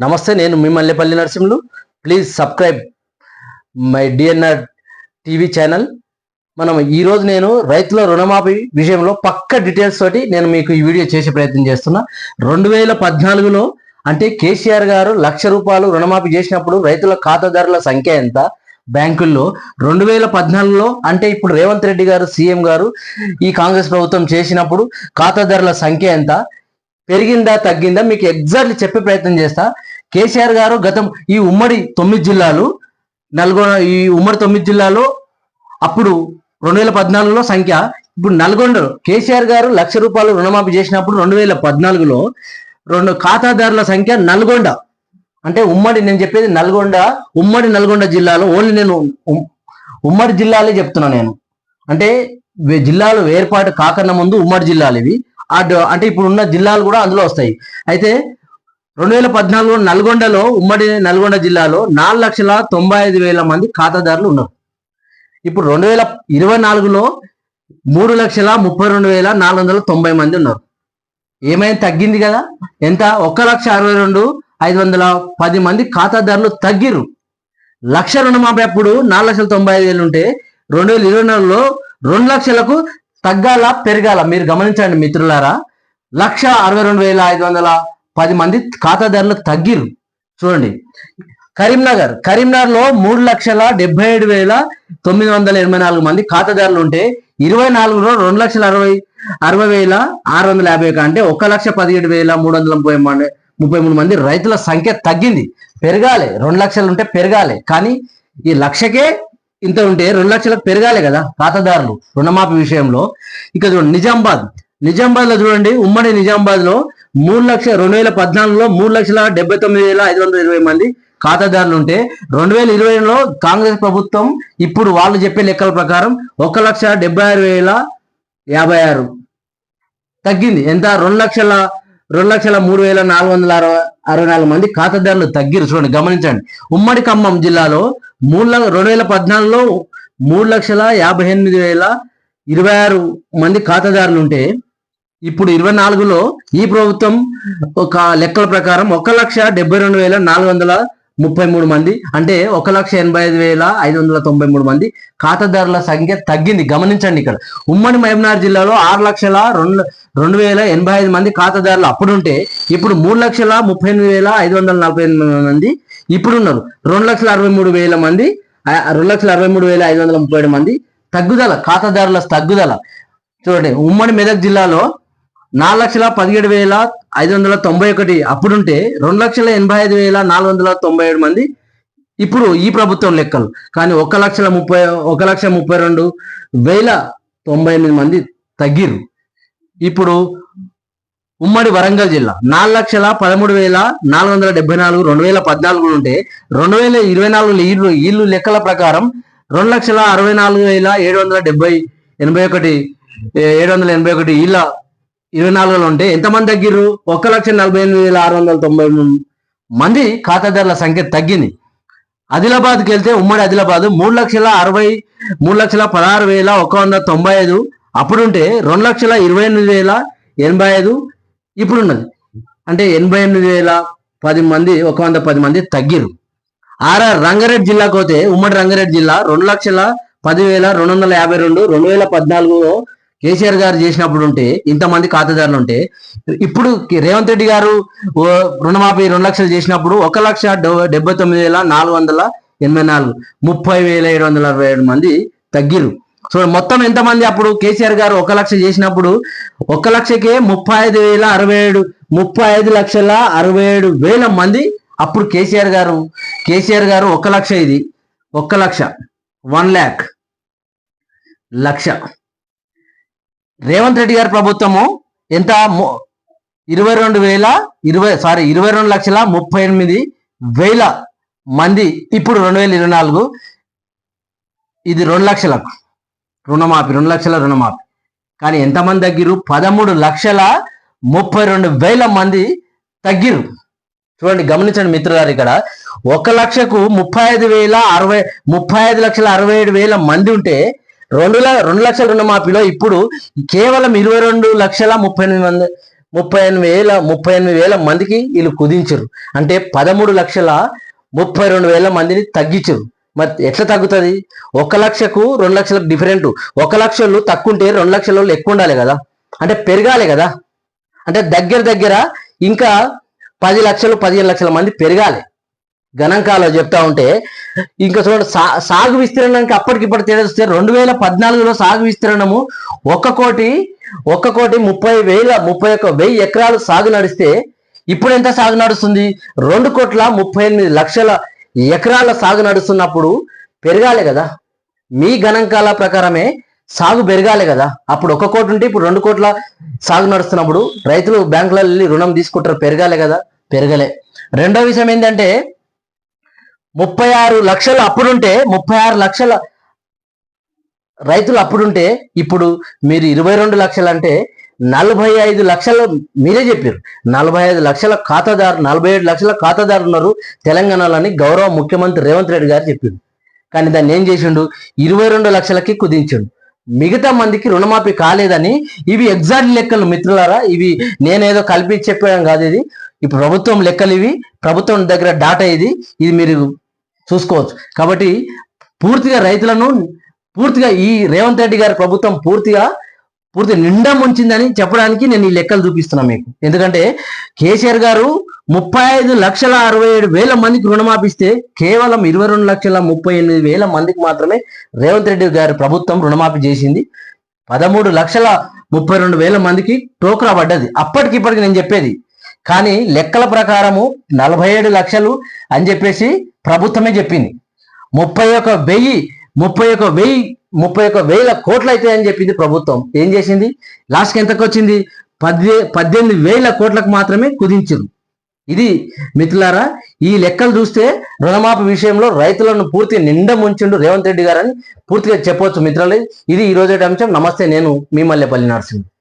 నమస్తే నేను మీ Mallepalli Narasimhulu. Please subscribe my DNR TV channel మనం ఈరోజు నేను రైతుల రుణమాఫీ విషయంలో పక్క డీటెయిల్స్ తోటి నేను మీకు ఈ వీడియో చేసే ప్రయత్నం చేస్తున్నా. రెండు వేల పద్నాలుగులో అంటే కేసీఆర్ గారు లక్ష రూపాయలు రుణమాఫీ చేసినప్పుడు రైతుల ఖాతాదారుల సంఖ్య ఎంత? బ్యాంకుల్లో రెండు వేల పద్నాలుగులో అంటే ఇప్పుడు రేవంత్ రెడ్డి గారు సీఎం గారు ఈ కాంగ్రెస్ ప్రభుత్వం చేసినప్పుడు ఖాతాదారుల సంఖ్య ఎంత? పెరిగిందా తగ్గిందా మీకు ఎగ్జాక్ట్లీ చెప్పే ప్రయత్నం చేస్తా. కేసీఆర్ గారు గతం ఈ ఉమ్మడి తొమ్మిది జిల్లాలు నల్గొండ ఈ ఉమ్మడి తొమ్మిది జిల్లాలో అప్పుడు రెండు వేల పద్నాలుగులో సంఖ్య ఇప్పుడు నల్గొండలో కేసీఆర్ గారు లక్ష రూపాయలు రుణమాఫీ చేసినప్పుడు రెండు వేల పద్నాలుగులో రెండు ఖాతాదారుల సంఖ్య నల్గొండ. అంటే ఉమ్మడి నేను చెప్పేది నల్గొండ ఉమ్మడి నల్గొండ జిల్లాలో ఓన్లీ నేను ఉమ్మడి జిల్లాలే చెప్తున్నా నేను. అంటే వే- జిల్లాలు ఏర్పాటు కాకన్నా ముందు ఉమ్మడి జిల్లాలు ఇవి. అటు అంటే ఇప్పుడు ఉన్న జిల్లాలు కూడా అందులో వస్తాయి. అయితే రెండు వేల పద్నాలుగులో నల్గొండలో ఉమ్మడి నల్గొండ జిల్లాలో నాలుగు లక్షల తొంభై ఐదు వేల మంది ఖాతాదారులు ఉన్నారు. ఇప్పుడు రెండు వేల ఇరవై నాలుగులో మూడు లక్షల ముప్పై రెండు వేల నాలుగు వందల తొంభై మంది ఉన్నారు. ఏమైనా తగ్గింది కదా? ఎంత? ఒక్క లక్ష అరవై రెండు ఐదు వందల పది మంది ఖాతాదారులు తగ్గిరు లక్ష రుణమాఫీ అప్పుడు నాలుగు లక్షల తొంభై ఐదు వేలు ఉంటే రెండు వేల ఇరవై నాలుగులో రెండు లక్షలకు తగ్గాల పెరగాల? మీరు గమనించండి మిత్రులారా లక్ష అరవై రెండు వేల ఐదు వందల పది మంది ఖాతాదారులు తగ్గిరు చూడండి. కరీంనగర్ కరీంనగర్లో మూడు లక్షల డెబ్బై ఏడు వేల తొమ్మిది వందల ఎనభై నాలుగు మంది ఖాతాదారులు ఉంటే ఇరవై నాలుగులో రెండు లక్షల అరవై అరవై వేల ఆరు వందల యాభై ఒక అంటే ఒక లక్ష పదిహేడు వేల మూడు వందల ముప్పై ముప్పై మూడు మంది రైతుల సంఖ్య తగ్గింది. పెరగాలి రెండు లక్షలు ఉంటే పెరగాలి. కానీ ఈ లక్షకే ఇంత ఉంటే రెండు లక్షలకు పెరగాలి కదా ఖాతాదారులు రుణమాఫీ విషయంలో. ఇక చూడండి నిజామాబాద్. నిజామాబాద్లో చూడండి ఉమ్మడి నిజామాబాద్లో మూడు లక్షల రెండు వేల పద్నాలుగులో మూడు లక్షల డెబ్బై తొమ్మిది వేల ఐదు వందల ఇరవై మంది ఖాతాదారులు ఉంటే రెండు వేల ఇరవైలో కాంగ్రెస్ ప్రభుత్వం ఇప్పుడు వాళ్ళు చెప్పే లెక్కల ప్రకారం ఒక లక్ష డెబ్బై ఆరు వేల యాభై ఆరు తగ్గింది. ఎంత? రెండు లక్షల రెండు లక్షల మూడు వేల నాలుగు వందల అరవై అరవై నాలుగు మంది ఖాతాదారులు తగ్గిరు. చూడండి గమనించండి. ఉమ్మడి ఖమ్మం జిల్లాలో మూడు ల- రెండు వేల పద్నాలుగులో మూడు లక్షల యాభై ఎనిమిది వేల ఇరవై ఆరు మంది ఖాతాదారులు ఉంటే ఇప్పుడు ఇరవై నాలుగులో ఈ ప్రభుత్వం ఒక లెక్కల ప్రకారం ఒక లక్ష డెబ్బై రెండు వేల నాలుగు వందల ముప్పై మూడు మంది అంటే ఒక లక్ష ఎనభై ఐదు వేల ఐదు వందల తొంభై మూడు మంది ఖాతాదారుల సంఖ్య తగ్గింది. గమనించండి ఇక్కడ. ఉమ్మడి మహబూబ్నగర్ జిల్లాలో ఆరు లక్షల రెండు రెండు వేల ఎనభై ఐదు మంది ఖాతాదారులు అప్పుడుంటే ఇప్పుడు మూడు లక్షల ముప్పై ఎనిమిది వేల ఐదు వందల నలభై ఎనిమిది మంది ఇప్పుడు ఉన్నారు రెండు లక్షల అరవై మూడు వేల మంది రెండు లక్షల అరవై మూడు వేల ఐదు వందల ముప్పై ఏడు మంది తగ్గుదల ఖాతాదారుల తగ్గుదల. చూడండి ఉమ్మడి మెదక్ జిల్లాలో నాలుగు లక్షల పదిహేడు వేల ఐదు వందల తొంభై ఒకటి అప్పుడుంటే రెండు లక్షల ఎనభై ఐదు వేల నాలుగు వందల తొంభై ఏడు మంది ఇప్పుడు ఈ ప్రభుత్వం లెక్కలు. కానీ ఒక లక్షల ముప్పై ఒక లక్ష ముప్పై రెండు వేల తొంభై ఎనిమిది మంది తగ్గిరు ఇప్పుడు ఉమ్మడి వరంగల్ జిల్లా. నాలుగు లక్షల పదమూడు వేల నాలుగు వందల డెబ్బై నాలుగు రెండు వేల పద్నాలుగు ఉంటే రెండు వేల ఇరవై నాలుగు ఇల్లు ఇల్లు లెక్కల ప్రకారం రెండు లక్షల అరవై నాలుగు వేల ఏడు వందల డెబ్బై ఎనభై ఒకటి ఏడు వందల ఎనభై ఒకటి ఇళ్ళ ఇరవై నాలుగులో ఉంటే ఎంతమంది తగ్గిర్రు? ఒక లక్ష నలభై ఎనిమిది వేల ఆరు వందల తొంభై మంది ఖాతాదారుల సంఖ్య తగ్గింది. ఆదిలాబాద్కి వెళ్తే ఉమ్మడి ఆదిలాబాద్ మూడు లక్షల అరవై మూడు లక్షల పదహారు వేల ఒక వంద తొంభై ఐదు. అప్పుడుంటే రెండు లక్షల ఇరవై ఎనిమిది వేల ఎనభై ఐదు ఇప్పుడున్నది. అంటే ఎనభై ఎనిమిది వేల పది మంది ఒక వంద పది మంది తగ్గిరు ఆర్ఆర్ రంగారెడ్డి జిల్లాకు పోతే ఉమ్మడి రంగారెడ్డి జిల్లా రెండు లక్షల పదివేల రెండు వందల యాభై రెండు రెండు వేల పద్నాలుగులో కేసీఆర్ గారు చేసినప్పుడు ఉంటే ఇంతమంది ఖాతాదారులు ఉంటే ఇప్పుడు రేవంత్ రెడ్డి గారు రుణమాఫీ రెండు లక్షలు చేసినప్పుడు ఒక లక్ష డెబ్బై తొమ్మిది వేల నాలుగు వందల ఎనభై నాలుగు ముప్పై వేల ఏడు వందల అరవై ఏడు మంది తగ్గిరు సో మొత్తం ఎంతమంది అప్పుడు కేసీఆర్ గారు ఒక లక్ష చేసినప్పుడు ఒక లక్షకే ముప్పై ఐదు వేల అరవై ఏడు ముప్పై ఐదు లక్షల అరవై ఏడు వేల మంది అప్పుడు కేసీఆర్ గారు కేసీఆర్ గారు ఒక లక్ష ఇది ఒక్క లక్ష వన్ ల్యాక్ లక్ష. రేవంత్ రెడ్డి గారి ప్రభుత్వము ఎంత? ఇరవై రెండు వేల ఇరవై సారీ ఇరవై రెండు లక్షల ముప్పై ఎనిమిది వేల మంది ఇప్పుడు రెండు వేల ఇరవై నాలుగు ఇది రెండు లక్షలకు. రుణమాఫీ రెండు లక్షల రుణమాఫీ. కానీ ఎంతమంది తగ్గిరు పదమూడు లక్షల ముప్పై రెండు వేల మంది తగ్గిరు చూడండి గమనించండి మిత్రులారు ఇక్కడ. ఒక లక్షకు ముప్పై ఐదు వేల అరవై ముప్పై ఐదు లక్షల అరవై ఏడు వేల మంది ఉంటే రెండు రెండు లక్షల రుణమాఫీలో ఇప్పుడు కేవలం ఇరవై రెండు లక్షల ముప్పై ఎనిమిది మంది ముప్పై ఎనిమిది వేల ముప్పై ఎనిమిది వేల మందికి వీళ్ళు కుదించరు అంటే పదమూడు లక్షల ముప్పై రెండు వేల మందిని తగ్గించరు మరి ఎట్లా తగ్గుతుంది? ఒక లక్షకు రెండు లక్షలకు డిఫరెంట్ ఒక లక్షలు తక్కువ ఉంటే రెండు లక్షల వాళ్ళు ఎక్కువ ఉండాలి కదా? అంటే పెరగాలి కదా? అంటే దగ్గర దగ్గర ఇంకా పది లక్షలు పదిహేను లక్షల మంది పెరగాలి. గణాంకాలు చెప్తా ఉంటే ఇంకా చూడండి సా సాగు విస్తీర్ణానికి అప్పటికిప్పటి తేడా వస్తే రెండు వేల పద్నాలుగులో సాగు విస్తీర్ణము ఒక్క కోటి ఒక్క కోటి ముప్పై వేల ముప్పై ఒక్క వెయ్యి ఎకరాలు సాగు నడిస్తే ఇప్పుడు ఎంత సాగు నడుస్తుంది? రెండు కోట్ల ముప్పై ఎనిమిది లక్షల ఎకరాల సాగు నడుస్తున్నప్పుడు పెరగాలి కదా? మీ గణాంకాల ప్రకారమే సాగు పెరగాలి కదా? అప్పుడు ఒక కోటి ఉంటే ఇప్పుడు రెండు కోట్ల సాగు నడుస్తున్నప్పుడు రైతులు బ్యాంకులలో వెళ్ళి రుణం తీసుకుంటారు పెరగాలి కదా? పెరగలే. రెండో విషయం ఏంటంటే ముప్పై ఆరు లక్షలు అప్పుడుంటే ముప్పై ఆరు లక్షల రైతులు అప్పుడుంటే ఇప్పుడు మీరు ఇరవై రెండు లక్షలు అంటే నలభై ఐదు లక్షల మీరే చెప్పారు. నలభై ఐదు లక్షల ఖాతాదారు నలభై ఏడు లక్షల ఖాతాదారు ఉన్నారు తెలంగాణలోని గౌరవ ముఖ్యమంత్రి రేవంత్ రెడ్డి గారు చెప్పారు. కానీ దాన్ని ఏం చేసిండు? ఇరవై రెండు లక్షలకి కుదించిండు. మిగతా మందికి రుణమాఫీ కాలేదని ఇవి ఎగ్జాక్ట్ లెక్కలు మిత్రులారా ఇవి నేనేదో కలిపి చెప్పడం కాదు ఇది. ఈ ప్రభుత్వం లెక్కలు ఇవి ప్రభుత్వం దగ్గర డాటా ఇది ఇది మీరు చూసుకోవచ్చు. కాబట్టి పూర్తిగా రైతులను పూర్తిగా ఈ రేవంత్ రెడ్డి గారి ప్రభుత్వం పూర్తిగా పూర్తి నిండా ముంచిందని చెప్పడానికి నేను ఈ లెక్కలు చూపిస్తున్నా మీకు. ఎందుకంటే కేసీఆర్ గారు ముప్పై ఐదు లక్షల అరవై ఏడు వేల మందికి రుణమాపిస్తే కేవలం ఇరవై రెండు లక్షల ముప్పై ఎనిమిది వేల మందికి మాత్రమే రేవంత్ రెడ్డి గారి ప్రభుత్వం రుణమాఫీ చేసింది. పదమూడు లక్షల ముప్పై రెండు వేల మందికి టోకరా పడ్డది. అప్పటికి ఇప్పటికి నేను చెప్పేది. కానీ లెక్కల ప్రకారము నలభై ఏడు లక్షలు అని చెప్పేసి ప్రభుత్వమే చెప్పింది. ముప్పై ఒక వెయ్యి ముప్పై ఒక వెయ్యి ముప్పై ఒక వేల కోట్లు అవుతాయని చెప్పింది ప్రభుత్వం. ఏం చేసింది? లాస్ట్కి ఎంతకు వచ్చింది? పద్దెనిమిది వేల కోట్లకు మాత్రమే కుదించారు ఇది మిత్రులారా ఈ లెక్కలు చూస్తే రుణమాఫీ విషయంలో రైతులను పూర్తి నిండా ముంచిండు రేవంత్ రెడ్డి గారని పూర్తిగా చెప్పవచ్చు మిత్రులే. ఇది ఈ రోజు అంశం. నమస్తే నేను మీ మల్లెపల్లి నరసింహ.